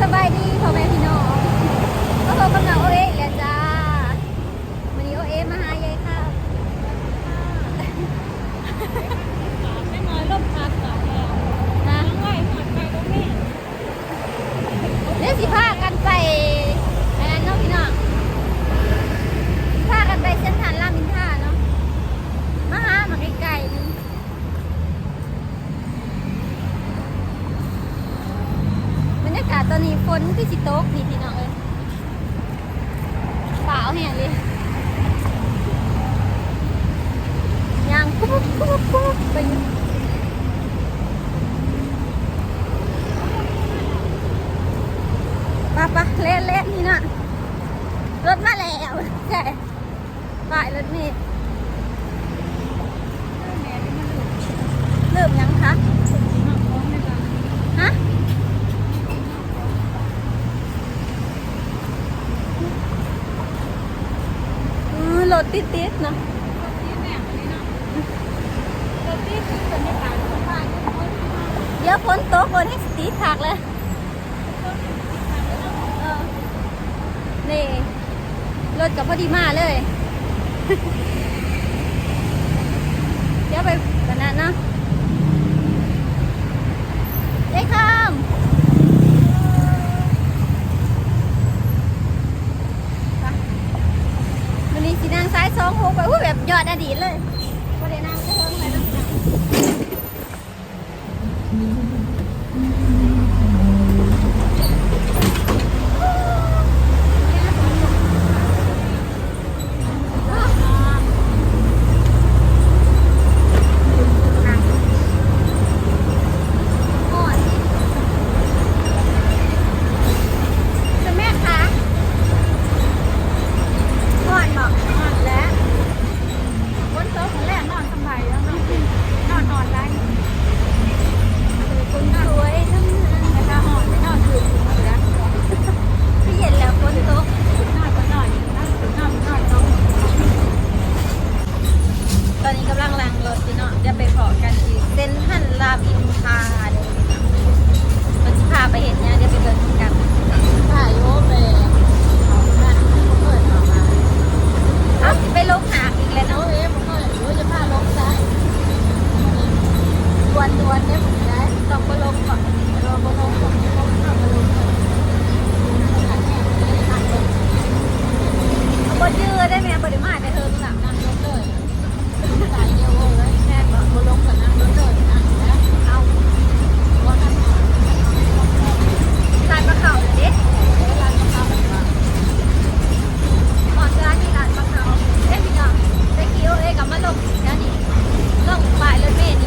สบายดีพ่อแม่พี่น้องก็พบกับน้องโอเออีกแล้วจ้าวันนี้โอเอ๋มาหายายค่ะ ไม่น้อยลมพัดก่อนแล้ว นะ น้องไหวหมดไปก็ไม่ เดี๋ยวสิพากันไปอันนั้นเนาะพี่น้องพากันไปเส้นทางรามอินทราเนาะมาหามาไกลๆนึงบรรยากาศตอนนี้ฝน คือสิตกนี่พี่น้องเอ้ยเปล่าแห้งเลยยางปุ๊บปุ๊บปุ๊บไปปะปะเล่นเล่นนี่นะรถมาแล้วใช่ฝ่ายรถนี่แม่ที่มันหลุดเริ่มยังคะ สุดที่หักโค้งเลยจ้ะ ฮะอือรถติดติดๆเนาะ รถที่แม่อันนี้เนาะรถที่คือบรรยากาศของบ้านที่เขาที่มา เดี๋ยวฝนนให้สตีคักเลยนี่รถกับพอดีมาเลย เดี๋ยวไปกันนะเนาะได้คำไปวันนี้สีนางซ้ายสองหกไปอู้แบบยอดอดีตเลย ร้ร่อนร้านนี้ร้านมะพร้าวเอ้ยพี่น้องตะกี้เอกับมาลงนะนี่ลงปลยรถเมล์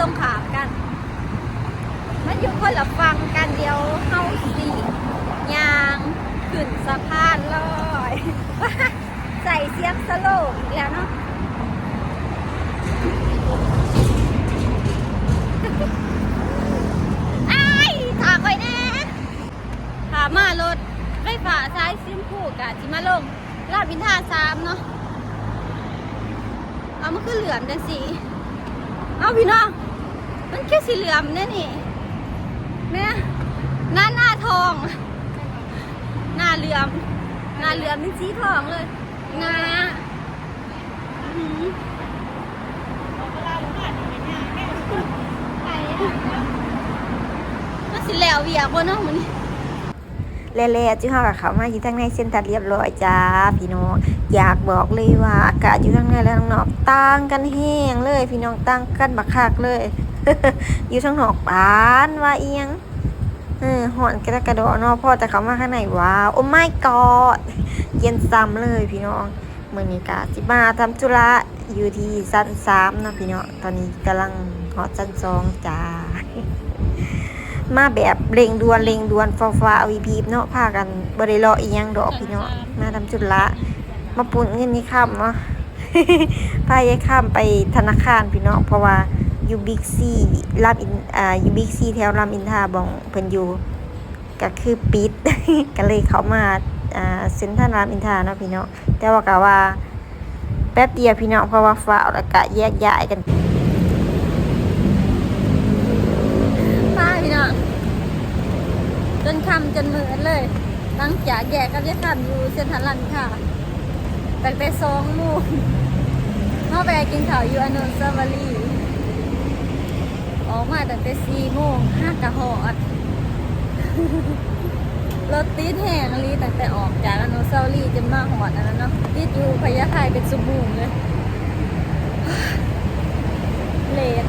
ตรงขามกัน มันอยู่คนละฟังกันเดียวเฮาสียางขึ้นสะพานลอยใส่เสียงสโลว์อีกแล้วเนาะไอ้ายถามไปแน่ถามารถไฟฟ้าซ้ายซิมพูกะจิมาลงลาดบินท่าสามเนาะเอามันคือเหลือมจังสี เอาพี่น้อง มันแค่สีเหลือมเนี่ยนี่แม่หน้าหน้าทอง หน้าเหลือม หน้าเหลือมเป็นสีทองเลยหน้าอื้อหือไปอะมันสิแล้วเวียบ่เนาะมัน เล่ๆจุเฮากับเขามาอยู่ทางในเส้นทัดเรียบร้อยจ้าพี่น้องอยากบอกเลยว่าอากาศอยู่ทางในและทางนอกต่างกันแห้งเลยพี่น้องต่างกันบักคักเลย อยู่ทางนอกปานว่าเอียงเออหอนกระกระโดดนาะพอแต่เขามาข้างในว้าวโอ้ไม่กอดเย็นซ้ำเลยพี่น้องเมื่อนี้กาสิมาทำธุระอยู่ที่ชั้นสามนะพี่น้องตอนนี้กำลังหอดชั้นสองจ้า มาแบบเร่งด่วนเร่งด่วนฟ้าฟ้าวีพีเนาะพากันบริรออีหยังดอกพี่เนาะมาทำจุดละ มาปุ่นเงินนี่ข้ามเนาะพายายข้ามไปธนาคารพี่เนาะเพราะว่ายูบิกซีรามอินอ่ายูบิกซีแถวรามอินทราบองเพิ่นอยู่ก็คือปิดก็เลยเขามาอ่าเซ็นทรัลรามอินทราเนาะพี่เนาะแต่ว่าก็ว่าแป๊บเดียวพี่เนาะเพราะว่าฟ้าแล้วก็แยกย้ายกัน ป้าพี่น้องจ นคำจนมืดเลย หลังจากแยกกับยายคำอยู่เส้นทางลันค่ะตั้งแต่สองโมงเข้าไปกินข้าวอยู่อนุสาวรีย์ออกมาตั้งแต่สี่โมงห้ากะหอดรถติดแห้งลีตั้งแต่ออกจากอนุสาวรีย์จนมาหอดอันนั้นเนาะติดอยู่พญาไทเป็นสุบูงเลยเลท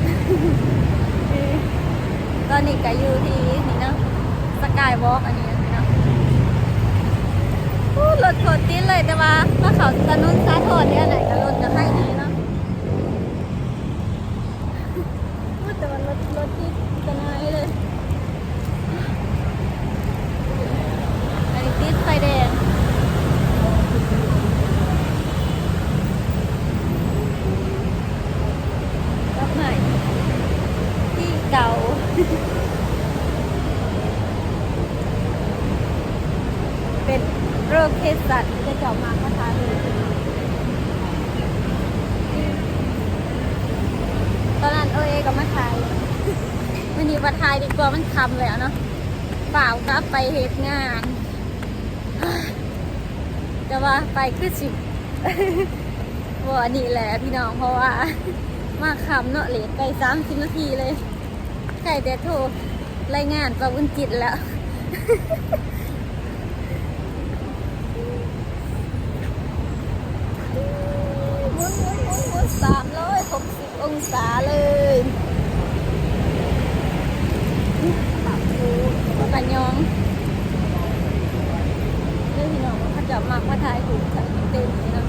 ตอนนี้ก็อยู่ที่นี่เนาะ สกายวอล์กอันนี้นะรถโคตรติดเลยแต่ว่ามาเขาสนุนสาทรเนี่ยไหนก็รถจะให้ดีเนาะอู้แต่ว่ารถรถติดจะน้อยเลยอันนี้ติดไฟแดงรับใหม่ที่เก่า เป็น โรคเคสัตว์จะเจาะมาคาถาเลยตอนนั้นเอเอกับมาทายวันนี้มาทายดีกว่ามันคำแล้วเนาะเปล่ากลับไปเหตุงาน แต่ว่าไปคือสิวันนี้แหละพี่น้องเพราะว่ามาคำเนาะเลทไปสามสิบนาทีเลยใครแต่โทรรายงานประวุนจิตแล้ว 60 องศาเลยปักคูปัญยองเรื่องที่น้องเขาจะมาพระทายถูกใส่เต็มเลยนะ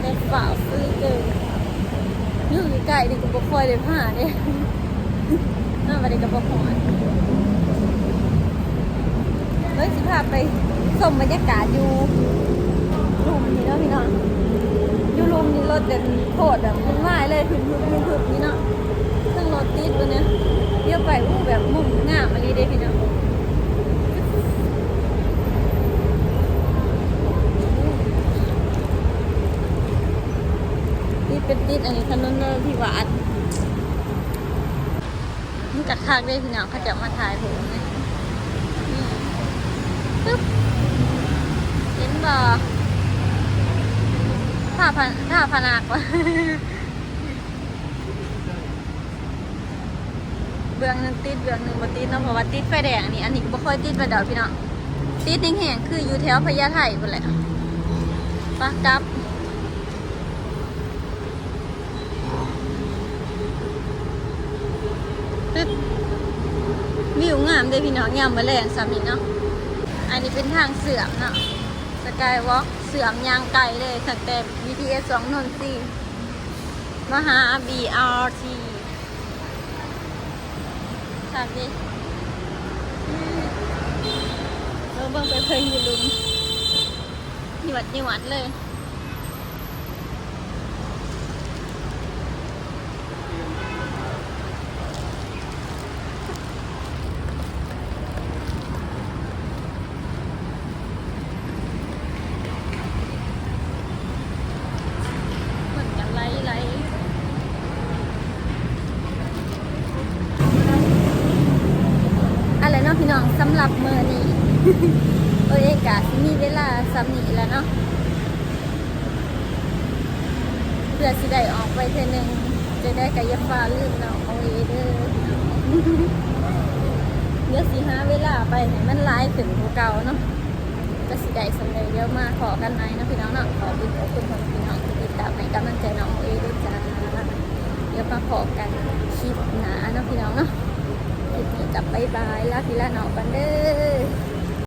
เต็กฝ่าฟื้นเลยนอยู่ใก่ดิกระบอกคยเลยผ้าเนี่ยน่าไปดิกระบอกคอยเลยสิพาไปส่งบรรยากาศอยู่หลุมนี่เนาะพี่น้อง อยูรุมนี่รถแบบโคตรแบบมันว่ายเลยถึงพึบพึบพึบนี่เนาะเครื่องรถติดตัวเนี้ยเลี้ยวไปอู้แบบมุ่งง่ามมาลีเด้พี่น้องนี่เป็นติดอันนี้ถนนที่วัดนี่จักทางได้พี่เนาะเขาจะมาถ่ายผมนี่ปึ๊บเห็นบ่าพันท่าพนากวะเบื้องหนึงติดเบื้องหนึงบ่ติดเนาะเพราะว่าติดไฟแดงนี่อันนี้ก็บ่ค่อยติดไฟดอกพี่เน้องติดนิ่งแห้งคืออยู่แถวพญาไทพุ่นแหละปะกลับปึ๊บวิวงามเลยพี่น้องยามมาแรงสามีเนาะอันนี้เป็นทางเสื่อมเนาะ สกายวอล์กเสื่อมยางไก่เลยตั้งแต่ BTS สองนนทรีมาหา BRT ฉากนี้เราเบิ่งไปเพลินอยู่ลุมหยวัดหยวัดเลย เหมือนกันไล่ไล่อะไรเนาะพี่น้องสำหรับเมื่อนี้ โอเอกาสิมีเวลาสำนีแล้วเนาะเพื่อสิได้ออกไปเทนึงจะได้กายฟ้าลืมเนาะโอเอเด้อเดี๋ยวสิหาเวลาไปให้มันหลายถึงกว่าเก่าเนาะก็สิได้สำเร็จเยอะมากขอกันไหนนะพี่น้องเนาะขอบุญขอบคุณของพี่น้องที่ติดตามในกำลังใจน้องโอเอด้วยจ้าเดี๋ยวมาขอกันคลิปหนาเนาะพี่น้องเนาะคลิปนี้กลับบ๊ายบายลาพี่ลาน้องกันเด้อ